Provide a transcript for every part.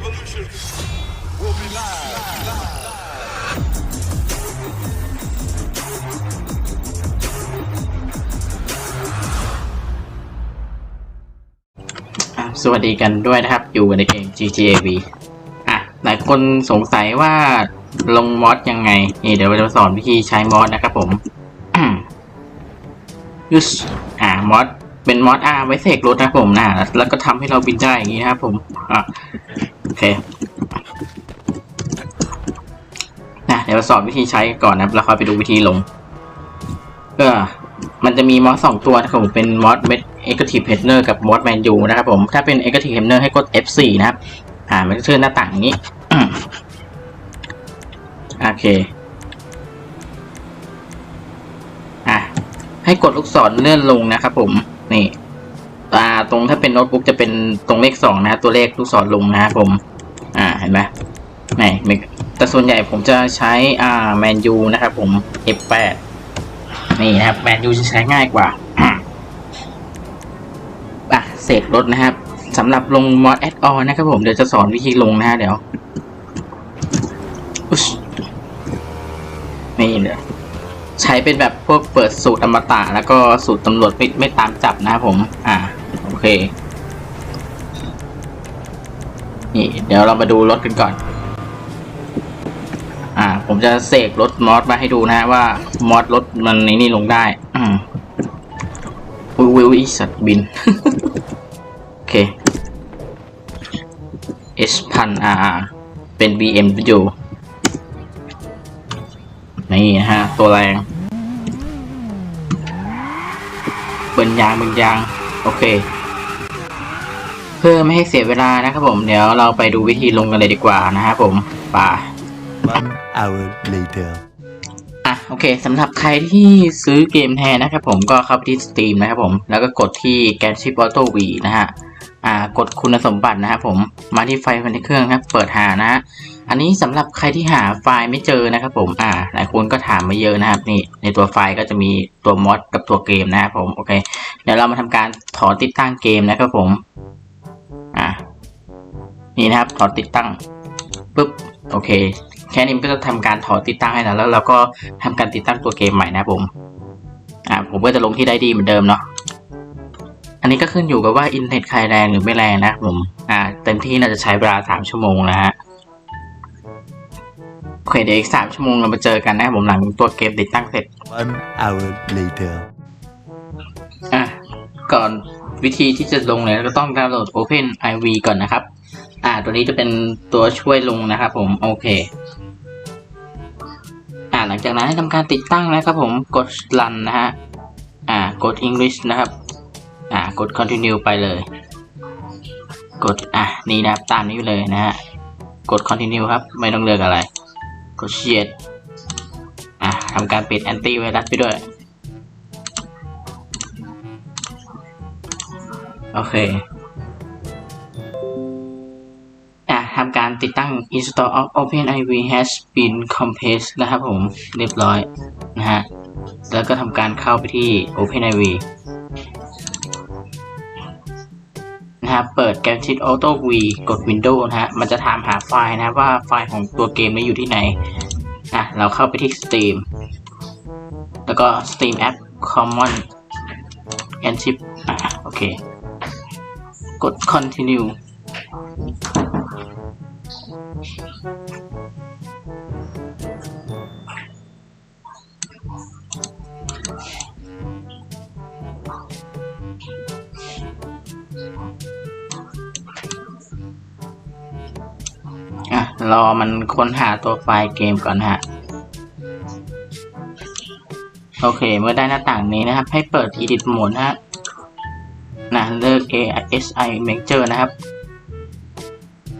revolution will be live. อะสวัสดีกันด้วยนะครับ อยู่ในเกม GTA V อะ หลายคนสงสัยว่าลงมอดยังไง นี่เดี๋ยวเราจะสอนวิธีใช้มอดนะครับผมยุสอ่ามอดเป็นมอดอาไว้เสกรถนะครับผมนะแล้วก็ทำให้เราบินได้อย่างนี้นะครับผมอะ เคนะเดี๋ยวเราสอนวิธีใช้ก่อนนะครับ แล้วค่อยไปดูวิธีลง ก็มันจะมีมอสสองตัวนะครับผมเป็นมอสเมดเอ็กทีฟเฮดเนอร์กับมอสแมนยูนะครับผม ถ้าเป็นเอ็กทีฟเฮดเนอร์ให้กด F4 นะครับ อ่า มันจะขึ้นหน้าต่างอย่างนี้ โอเค อะ ให้กดลูกศรเลื่อนลงนะครับผม นี่อ่าตรงถ้าเป็นโน้ตบุ๊กจะเป็นตรงเลขสองนะตัวเลขลูกศรลงนะครับผม เห็นไหมไหนไม่แต่ส่วนใหญ่ผมจะใช้อ่าแมนยูนะครับผม F8 นี่นะครับแมนยูจะใช้ง่ายกว่าอะเสกรถนะครับสำหรับลงมอดแอดออนนะครับผมเดี๋ยวจะสอนวิธีลงนะฮะเดี๋ยวอุ๊ยนี่เลยใช้เป็นแบบพวกเปิดสูตรอมตะแล้วก็สูตรตำรวจไม่ไม่ตามจับนะครับผม อ่า โอเค นี่ เดี๋ยวเรามาดูรถกันก่อน อ่า ผมจะเสกรถมอสมาให้ดูนะฮะว่ามอสรถมันในนี่ลงได้อืมวิววิสัตว์บิน โอเค S พัน R เป็น BMW นี่นะฮะ ตัวแรงเบินยางเบินยาง โอเค เพื่อไม่ให้เสียเวลานะครับผมเดี๋ยวเราไปดูวิธีลงกันเลยดีกว่านะครับผมป่า One hour later. อะโอเคสำหรับใครที่ซื้อเกมแทนนะครับผมก็เข้าไปที่ Steam นะครับผมแล้วก็กดที่ g a n s h i p Auto V นะฮะอ่ากดคุณสมบัตินะครับผมมาที่ไฟล์ภายในเครื่องครับเปิดหานะฮะอันนี้สำหรับใครที่หาไฟล์ไม่เจอนะครับผมอ่าหลายคนก็ถามมาเยอะนะครับนี่ในตัวไฟล์ก็จะมีตัวมอดกับตัวเกมนะครับผมโอเคเดี๋ยวเรามาทำการถอนติดตั้งเกมนะครับผมอ่า นี่นะครับถอนติดตั้งปุ๊บโอเค แค่นี้มันก็จะทำการถอนติดตั้งให้นะแล้วเราก็ทำการติดตั้งตัวเกมใหม่นะครับผมอ่าผมก็จะลงที่ได้ดีเหมือนเดิมเนาะอันนี้ก็ขึ้นอยู่กับว่าอินเทอร์เน็ตใครแรงหรือไม่แรงนะครับผมอ่าเต็มที่น่าจะใช้เวลาสามชั่วโมงนะฮะโอเคเดี๋ยวอีกสามชั่วโมงเรามาเจอกันนะครับผมหลังตัวเกมติดตั้งเสร็จ One hour later. อะก่อนวิธีที่จะลงเนี่ยเราก็ต้องดาวน์โหลด Open IV ก่อนนะครับ อ่า ตัวนี้จะเป็นตัวช่วยลงนะครับผม โอเค อ่า หลังจากนั้นให้ทำการติดตั้งนะครับผม กด run นะฮะ อ่า กด English นะครับ อ่า กด continue ไปเลย กด อะ นี่นะครับตามนี้เลยนะฮะ กด continue ครับ ไม่ต้องเลือกอะไร กด share อะทำการปิด anti virus ไปด้วย โอเค ติดตั้ง install of OpenIV has been compressed นะครับผมเรียบร้อยนะฮะแล้วก็ทำการเข้าไปที่ OpenIV นะครับเปิด g a n t i t Auto V กด Windows นะฮะมันจะถามหาไฟล์นะว่าไฟล์ของตัวเกมนี้อยู่ที่ไหนอะเราเข้าไปที่ Steam แล้วก็ Steam App Common and Chip อะโอเค กด continue รอมันค้นหาตัวไฟล์เกมก่อนฮะ โอเค เมื่อได้หน้าต่างนี้นะครับ ให้เปิด edit mode นะฮะนะเลือก ASI Manager นะครับ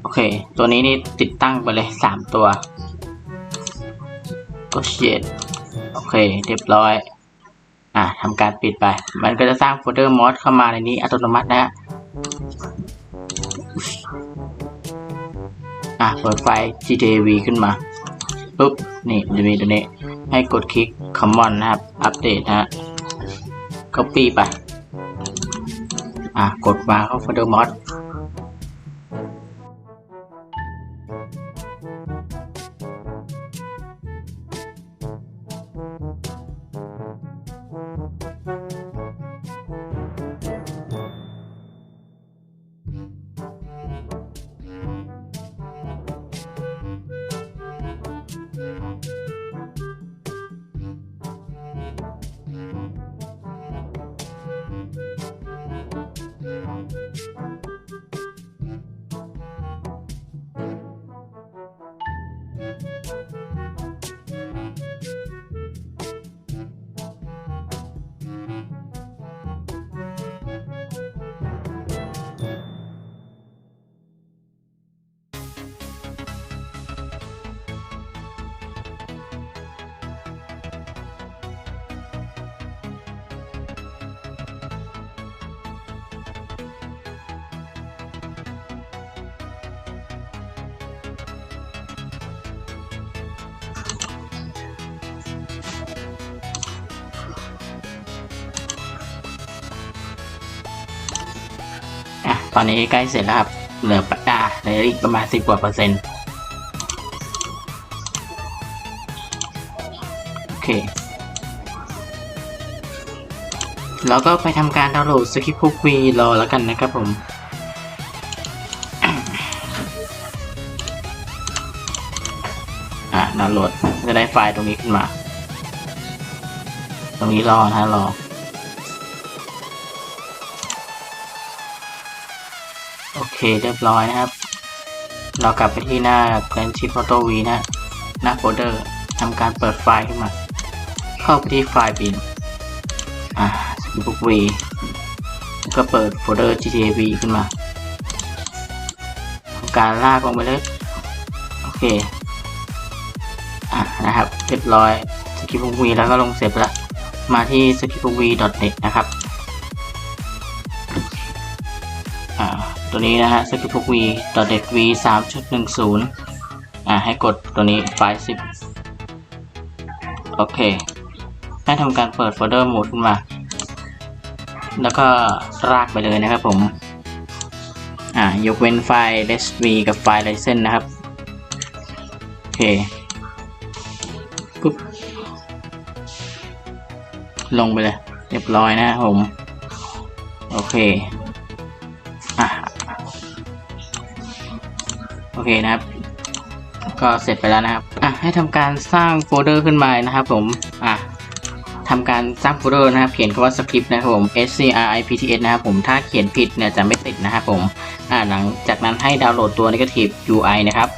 โอเค ตัวนี้นี่ติดตั้งไปเลย 3 ตัวก็เชียดโอเค เรียบร้อย อะทำการปิดไป มันก็จะสร้างโฟลเดอร์มอสเข้ามาในนี้อัตโนมัตินะฮะ อะเปิดไฟ GTV ขึ้นมาปุ๊บนี่มันจะมีตัวนี้ ให้กดคลิก Common นะครับ อัปเดตนะฮะ Copy ไป อะกดมาเข้า Folder Mod ตอนนี้ใกล้เสร็จแล้วครับ เหลือปะอ่าเหลืออีกประมาณสิบกว่าเปอร์เซ็นต์โอเคแล้วก็ไปทำการดาวน์โหลดสคริปต์คุกวีรอแล้วกันนะครับผมอะดาวน์โหลดจะได้ไฟล์ตรงนี้ขึ้นมา ตรงนี้รอนะรอ เคเรียบร้อยนะครับ เรากลับไปที่หน้า Grand Chip Photo V นะหน้าโฟลเดอร์ทำการเปิดไฟล์ขึ้นมา เข้าไปที่ไฟล์บินอ่า Skipbook V ก็เปิดโฟลเดอร์ GTA V ขึ้นมาทำการลากลงไปเลยโอเคอะนะครับเรียบร้อย Skipbook V แล้วก็ลงเสร็จแล้วมาที่ skipbookv.net นะครับ ตัวนี้นะฮะ s k i p b o o k v .net v 3.10 อ่าให้กดตัวนี้ไฟล์10 โอเค ให้ทำการเปิดโฟลเดอร์โหมดขึ้นมา แล้วก็รากไปเลยนะครับผม อ่ายกเว้นไฟล์ .v กับไฟล์ license นะครับ โอเคปุ๊บลงไปเลย เรียบร้อยนะครับผม โอเค โอเคนะครับ ก็เสร็จไปแล้วนะครับอะให้ทำการสร้างโฟลเดอร์ขึ้นมานะครับ ผมอะทำการสร้างโฟลเดอร์นะครับ เขียนคำว่าสคริปต์นะครับผม s c r i p t s นะครับผมถ้าเขียนผิดเนี่ยจะไม่ติดนะครับผมอ่าหลังจากนั้นให้ดาวน์โหลดตัว Negative UI นะครับ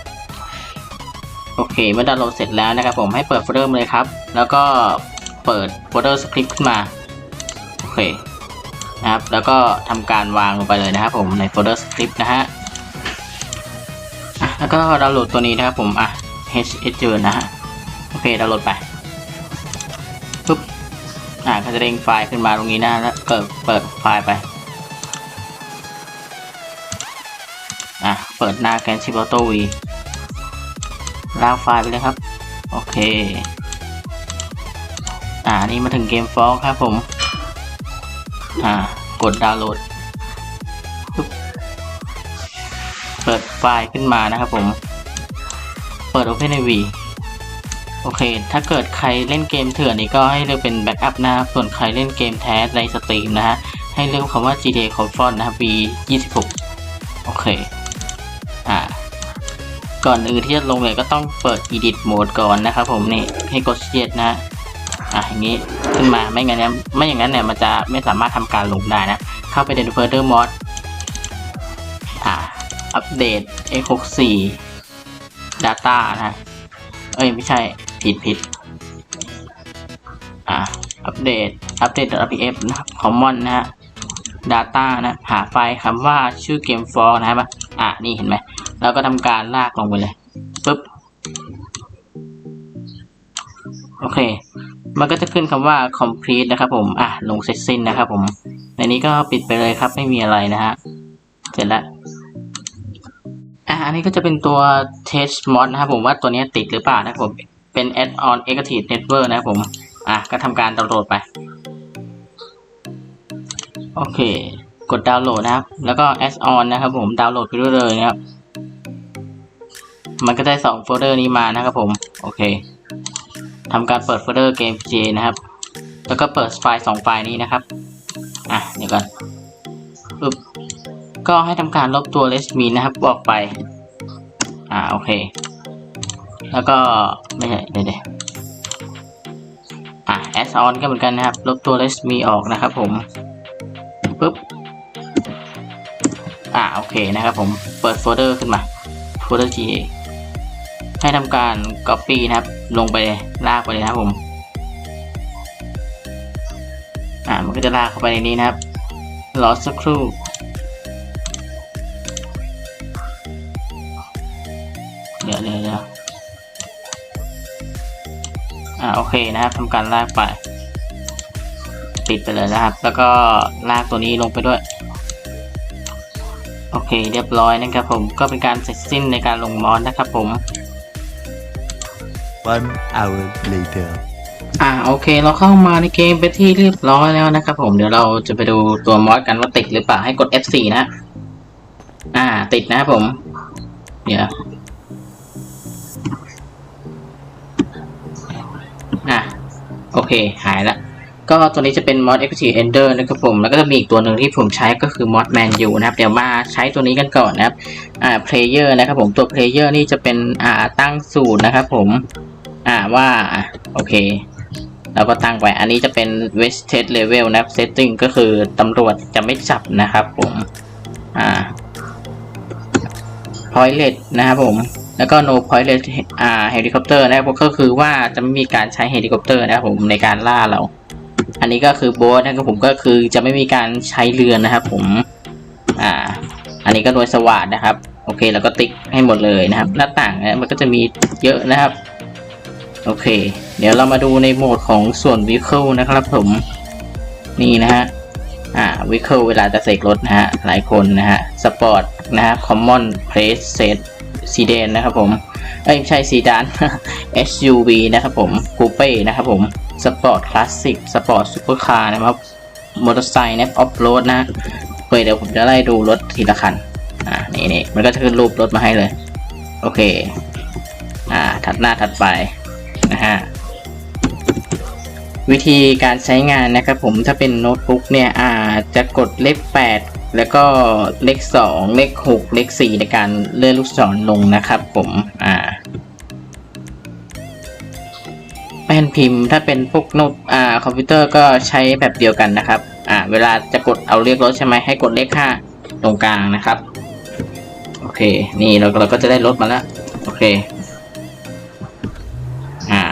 โอเคเมื่อดาวน์โหลดเสร็จแล้วนะครับ ผมให้เปิดโฟลเดอร์เลยครับ แล้วก็เปิดโฟลเดอร์สคริปต์ขึ้นมาโอเคนะครับ แล้วก็ทำการวางลงไปเลยนะครับ ผมในโฟลเดอร์สคริปต์นะฮะ แล้วก็ดาวน์โหลดตัวนี้นะครับผม อะ h h เจอนะฮะ โอเค ดาวน์โหลดไป ปุ๊บ อ่าก็จะเด้งไฟล์ขึ้นมาตรงนี้นะ แล้วเปิด เปิดไฟล์ไป อะ เปิดหน้าแกนชิปอโตวีลากไฟล์ไปเลยครับ โอเค อ่า นี่มาถึงเกมฟอลครับผม อ่า กดดาวน์โหลดปุ๊บ ปิดไฟล์ขึ้นมานะครับผม เปิด OpenIV โอเค ถ้าเกิดใครเล่นเกมเถื่อนนี่ก็ให้เลือกเป็นแบ็กอัพนะครับ ส่วนใครเล่นเกมแท้ในสตรีมนะฮะ ให้เลือกคำว่า GTA c o n f r o n t นะครับ V26 โอเค อ่า ก่อนอื่นที่จะลงเลยก็ต้องเปิด Edit Mode ก่อนนะครับผมนี่ ให้กดเชียดนะอะอย่างนี้ขึ้นมาไม่งั้นเนี่ยไม่อย่างนั้นเนี่ยมันจะไม่สามารถทำการลงได้นะ เข้าไปใน Further Mod อ่า อัปเดต X64 Data นะ เอ้ย ไม่ใช่ ผิดผิดอ่าอัปเดต อัปเดต .rpf นะครับ common นะฮะ data นะ หาไฟล์คำว่าชื่อเกม for นะครับอะ นี่เห็นไหม แล้วก็ทำการลากลงไปเลย ปึ๊บ โอเค มันก็จะขึ้นคำว่า complete นะครับผม อะ ลงเสร็จสิ้นนะครับผม ในนี้ก็ปิดไปเลยครับ ไม่มีอะไรนะฮะ เสร็จแล้ว อันนี้ก็จะเป็นตัว test mod นะครับผมว่าตัวนี้ติดหรือเปล่านะครับผม เป็น add on active network นะครับผม อะ ก็ทำการดาวน์โหลดไป โอเค กดดาวน์โหลดนะครับ แล้วก็ add on นะครับผม ดาวน์โหลดไปด้วยเลยนะครับ มันก็ได้สองโฟลเดอร์นี้มานะครับผม โอเคทำการเปิดโฟลเดอร์เกม J นะครับ แล้วก็เปิดไฟล์สองไฟล์นี้นะครับ อะ เดี๋ยวก่อนปึ๊บ ก็ให้ทำการลบตัว less mean นะครับออกไป อ่าโอเค แล้วก็ไม่ใช่เดี๋ยวเดี๋ยวอะ add on ก็เหมือนกันนะครับ ลบตัว less mean ออกนะครับผมปึ๊บอ่าโอเคนะครับผมเปิดโฟลเดอร์ขึ้นมาโฟลเดอร์ GA ให้ทำการ copy นะครับ ลงไปเลยลากไปเลยนะครับผมอ่ามันก็จะลากเข้าไปในนี้นะครับรอสักครู่าโอเคนะครับทำการลากไป ปิดไปเลยนะครับ แล้วก็ลากตัวนี้ลงไปด้วย โอเค เรียบร้อยนะครับผมก็เป็นการเสร็จสิ้นในการลงมอสนะครับผม One hour later. อ่าโอเค เราเข้ามาในเกมไปนที่เรียบร้อยแล้วนะครับผมเดี๋ยวเราจะไปดูตัวมอสกันว่าติดหรือเปล่าให้กด F4 นะ อ่า ติดนะครับผม เดี๋ยว เคหายละก็ตัวนี้จะเป็นมอส Active Ender นะครับผมแล้วก็จะมีอีกตัวหนึ่งที่ผมใช้ก็คือมอส Man U นะครับ เดี๋ยวมาใช้ตัวนี้กันก่อนนะครับอ่า Player นะครับผมตัว Player นี่จะเป็นอ่าตั้งสูตรนะครับผมอ่าว่าโอเคแล้วก็ตั้งไว้อันนี้จะเป็น Vested Level นะครับ Setting ก็คือตำรวจจะไม่จับนะครับผมอ่า Pointless นะครับผม แล้วก็ no pointless อ่า helicopter นะครับก็คือว่าจะไม่มีการใช้เฮลิคอปเตอร์นะครับผมในการล่าเรา อันนี้ก็คือโบสนะครับผมก็คือจะไม่มีการใช้เรือนะครับผม อ่า อันนี้ก็โดยสว่านนะครับ โอเคแล้วก็ติ๊กให้หมดเลยนะครับ หน้าต่างนี่ยมันก็จะมีเยอะนะครับ โอเค เดี๋ยวเรามาดูในโหมดของส่วน Vehicle นะครับผม นี่นะฮะ อ่า Vehicle เวลาจะเสกรถนะฮะ หลายคนนะฮะ Sport นะฮะ Common Place Set Sedan นะครับผมเอ้ยไม่ใช่ Sedan SUV นะครับผม Coupe นะครับผม Sport Classic Sport Supercar นะครับมอเตอร์ไซค์นะออฟโรดนะเฮ้ยเดี๋ยวผมจะไล่ดูรถทีละคันอ่านี่นี่มันก็จะขึ้นรูปรถมาให้เลย โอเค อ่า ถัดหน้าถัดไปนะฮะวิธีการใช้งานนะครับผมถ้าเป็นโน้ตบุ๊กเนี่ยอ่าจะกดเลข8 แล้วก็เลข 2 เลข 6 เลข 4 ในการเลื่อนลูกศรลงนะครับผมอ่าแป้นพิมพ์ถ้าเป็นพวกโน้ตอ่าคอมพิวเตอร์ก็ใช้แบบเดียวกันนะครับอ่าเวลาจะกดเอาเรียกรถใช่ไหมให้กดเลข 5 ตรงกลางนะครับ โอเค นี่เราเราก็จะได้รถมาแล้ว โอเคอ่า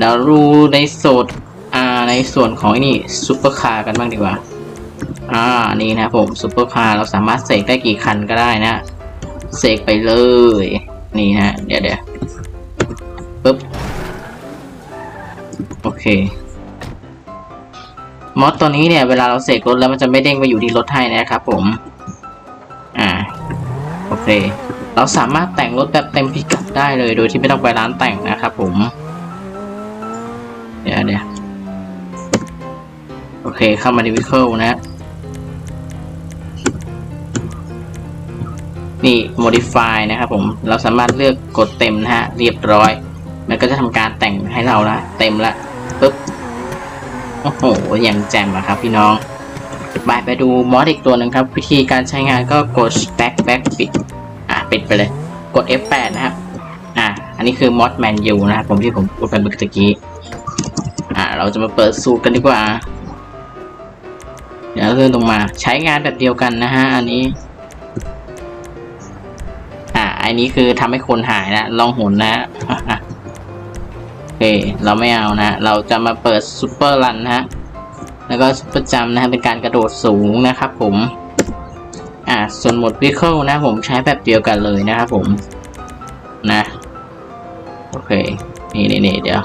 เราดูในส่วนอ่าในส่วนของไอ้นี่ซูเปอร์คาร์กันบ้างดีกว่า อ่านี่นะผมซูเปอร์คาร์เราสามารถเสกได้กี่คันก็ได้นะเสกไปเลย นี่นะเดี๋ยวเดี๋ยวปึ๊บโอเคมอสตัวนี้เนี่ยเวลาเราเสกรถแล้วมันจะไม่เด้งไปอยู่ที่รถให้นะครับผม อ่า โอเค เราสามารถแต่งรถแบบเต็มพิกัดได้เลยโดยที่ไม่ต้องไปร้านแต่งนะครับผม เดี๋ยวเดี๋ยวโอเคเข้ามาในวิ h คิลนะ นี่ modify นะครับผม เราสามารถเลือกกดเต็มนะฮะ เรียบร้อย มันก็จะทำการแต่งให้เราละ เต็มละปึ๊บ โอ้โห อย่างแจ่มอะครับพี่น้องบายไปดูมอดอีกตัวหนึ่งครับ วิธีการใช้งานก็กด back back ปิด อะ ปิดไปเลย กด F8 นะครับ อะ อันนี้คือมอดแมนยูนะครับผมที่ผมพูดไปเมื่อกี้ อ่าเราจะมาเปิดสูตรกันดีกว่า เดี๋ยวเลื่อนลงมา ใช้งานแบบเดียวกันนะฮะ อันนี้ อันนี้คือทำให้คนหายนะ ลองหนนะฮะโอเค เราไม่เอานะ เราจะมาเปิดซูเปอร์รันนะฮะ แล้วก็ซูเปอร์จัมนะฮะ เป็นการกระโดดสูงนะครับผม อ่า ส่วนหมดวิเคิลนะผมใช้แบบเดียวกันเลยนะครับผม นะ โอเค นี่นี่นี่เดี๋ยว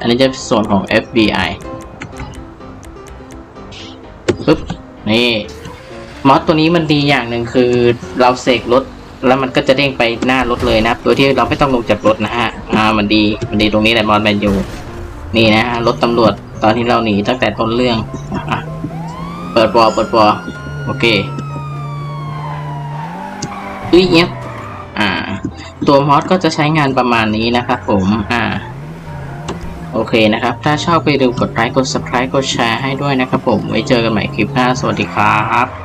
อันนี้จะส่วนของ FBI ปึ๊บ นี่ มอสตัวนี้มันดีอย่างหนึ่งคือเราเสกรถแล้วมันก็จะเด้งไปหน้ารถเลยนะครับโดยที่เราไม่ต้องลงจากรถนะฮะ อ่า มันดี มันดีตรงนี้แหละมอสแมนยู นี่นะฮะ รถตำรวจ ตอนที่เราหนีตั้งแต่ต้นเรื่องอะเปิดบอเปิดบอโอเคอุ้ยเนี้ยอ่า ตัวมอสก็จะใช้งานประมาณนี้นะครับผม อ่า โอเคนะครับ ถ้าชอบไปดูกดไลค์ กด subscribe กดแชร์ให้ด้วยนะครับผม ไว้เจอกันใหม่คลิปหน้า สวัสดีครับ